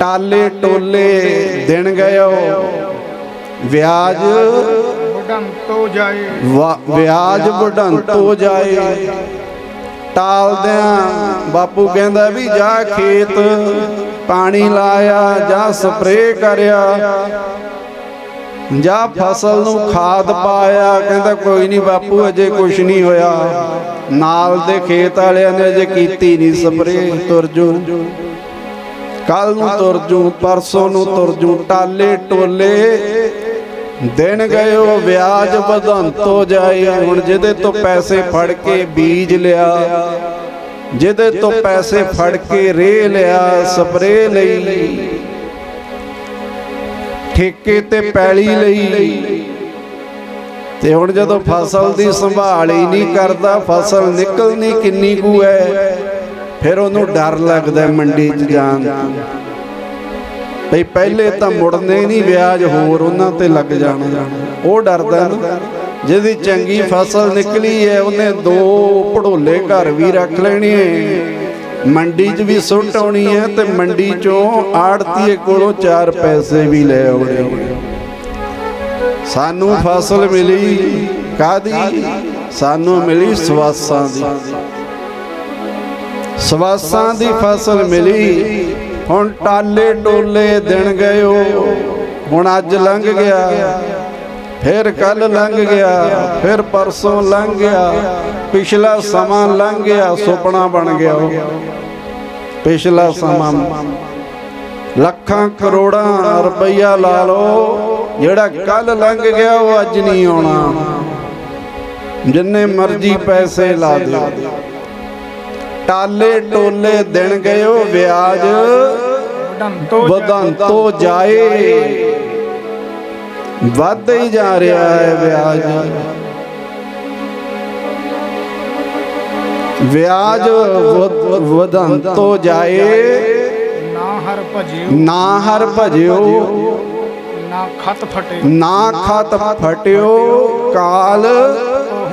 ਟਾਲੇ ਟੋਲੇ ਦਿਨ ਗਇਓ। ਵਿਆਜ ਬੁਢੰਤੋ ਜਾਏ। ਵਿਆਜ ਵਢੰਤੋ ਜਾਏ। ਟਾਲਦਿਆਂ ਬਾਪੂ ਕਹਿੰਦਾ ਵੀ ਜਾ ਖੇਤ ਪਾਣੀ ਲਾਇਆ ਜਾਂ ਸਪਰੇਅ ਕਰਿਆ। ਜਾਂ ਫਸਲ ਨੂੰ ਖਾਦ ਪਾਇਆ ਕਹਿੰਦਾ ਕੋਈ ਨਹੀਂ ਬਾਪੂ ਅਜੇ ਕੁਝ ਨਹੀਂ ਹੋਇਆ। ਨਾਲ ਦੇ ਖੇਤ ਵਾਲਿਆਂ ਨੇ ਅਜੇ ਕੀਤੀ ਨਹੀਂ ਸਪਰੇਅ ਤੁਰ ਜੂ। ਕੱਲ ਨੂੰ ਤੁਰ ਜੂ, ਪਰਸੋਂ ਨੂੰ ਤੁਰ ਜੂ, ਟਾਲੇ ਟੋਲੇ। ਦਿਨ ਗਇਓ, ਵਿਆਜ ਵਧੰਤੋ ਜਾਏ। ਹੁਣ ਜਿਹਦੇ ਤੋਂ ਪੈਸੇ ਫੜ ਕੇ ਬੀਜ ਲਿਆ, ਜਿਹਦੇ ਤੋਂ ਪੈਸੇ ਫੜ ਕੇ ਰੇ ਲਿਆ, ਸਪਰੇ ਲਈ। ਠੇਕੇ ਤੇ ਪੈਲੀ ਲਈ। ਤੇ ਹੁਣ ਜਦੋਂ ਫਸਲ ਦੀ ਸੰਭਾਲ ਹੀ ਨਹੀਂ ਕਰਦਾ, ਫਸਲ ਨਿਕਲਣੀ ਕਿੰਨੀ ਕੁ ਹੈ? ਫਿਰ ਉਹਨੂੰ ਡਰ ਲੱਗਦਾ ਮੰਡੀ 'ਚ ਜਾਣ ਭਈ ਪਹਿਲੇ ਤਾਂ ਮੁੜਨੇ ਨਹੀਂ ਵਿਆਜ ਹੋਰ ਉਹਨਾਂ ਤੇ ਲੱਗ ਜਾਣਾ। ਉਹ ਡਰਦਾ ਨਾ। ਜਿਹਦੀ ਚੰਗੀ ਫਸਲ ਨਿਕਲੀ ਹੈ ਉਹਨੇ ਦੋ ਪੜੋਲੇ ਘਰ ਵੀ ਰੱਖ ਲੈਣੇ ਮੰਡੀ 'ਚ ਵੀ ਸੁੱਟ ਆਉਣੀ ਹੈ ਤੇ ਮੰਡੀ 'ਚੋਂ ਆੜਤੀਏ ਕੋਲੋਂ ਚਾਰ ਪੈਸੇ ਵੀ ਲੈ ਆਉਣੇ ਸਾਨੂੰ ਫਸਲ ਮਿਲੀ ਕਾਦੀ ਸਾਨੂੰ ਮਿਲੀ ਸਵਾਸਾਂ ਦੀ। ਸਵਾਸਾਂ ਦੀ ਫਸਲ ਮਿਲੀ। ਹੁਣ ਟਾਲੇ ਟੋਲੇ ਦਿਨ ਗਇਓ। ਹੁਣ ਅੱਜ ਲੰਘ ਗਿਆ। ਫਿਰ ਕੱਲ ਲੰਘ ਗਿਆ। ਫਿਰ ਪਰਸੋਂ ਲੰਘ ਗਿਆ। ਪਿਛਲਾ ਸਮਾਂ ਲੰਘ ਗਿਆ। ਸੁਪਨਾ ਬਣ ਗਿਆ। ਉਹ ਪਿਛਲਾ ਸਮਾਂ। ਲੱਖਾਂ ਕਰੋੜਾਂ ਰੁਪਈਆ ਲਾ ਲਓ। ਜਿਹੜਾ ਕੱਲ ਲੰਘ ਗਿਆ ਉਹ ਅੱਜ ਨਹੀਂ ਆਉਣਾ। ਜਿੰਨੇ ਮਰਜ਼ੀ ਪੈਸੇ ਲਾ ਦਿਓ। ਟਾਲੇ ਟੋਲੇ ਦਿਨ ਗਇਓ ਵਿਆਜ। ਵਧੰਤੋ ਜਾਏ। ਵੱਧ ਹੀ ਜਾ ਰਿਹਾ ਹੈ ਵਿਆਜ। ਵਿਆਜ ਵਧ- ਵਧੰਤੋ ਜਾਏ। ਨਾ ਹਰ ਭਜਿਓ। ਨਾ ਹਰ ਭਜਿਓ। ਨਾ ਖਤ ਫਟੇ ਨਾ ਖਤ ਫਟਿਓ। ਕਾਲ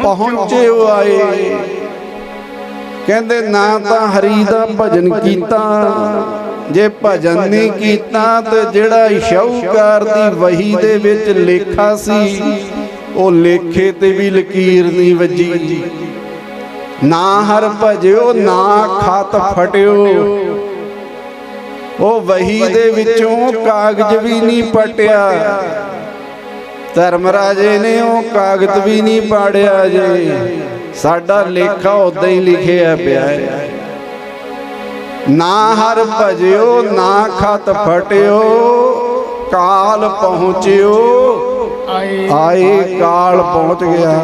ਪਹੁੰਚਿਓ ਆਏ। ਕਹਿੰਦੇ ਨਾ ਤਾਂ ਹਰੀ ਦਾ ਭਜਨ ਕੀਤਾ, ਜੇ ਭਜਨ ਨਹੀਂ ਕੀਤਾ ਤੇ ਜਿਹੜਾ ਸ਼ੌਕਾਰ ਦੀ ਵਹੀ ਦੇ ਵਿੱਚ ਲੇਖਾ ਸੀ, ਉਹ ਲੇਖੇ ਤੇ ਵੀ ਲਕੀਰ ਨਹੀਂ ਵੱਜੀ। ਨਾ ਹਰ ਭਜਿਓ, ਨਾ ਖਤ ਫਟਿਓ। ਉਹ ਵਹੀ ਦੇ ਵਿੱਚੋਂ ਕਾਗਜ਼ ਵੀ ਨਹੀਂ ਪਟਿਆ। ਧਰਮ ਰਾਜੇ ਨੇ ਉਹ ਕਾਗਜ਼ ਵੀ ਨਹੀਂ ਪਾੜਿਆ ਜੇ। ਸਾਡਾ ਲੇਖਾ ਉਦਾਂ ਹੀ ਲਿਖਿਆ ਪਿਆ ਹੈ। ਨਾ ਹਰ ਭਜਿਓ ਨਾ ਖਤ ਫਟਿਓ ਕਾਲ ਪਹੁੰਚਿਓ। ਆਏ ਆਏ ਕਾਲ ਪਹੁੰਚ ਗਿਆ।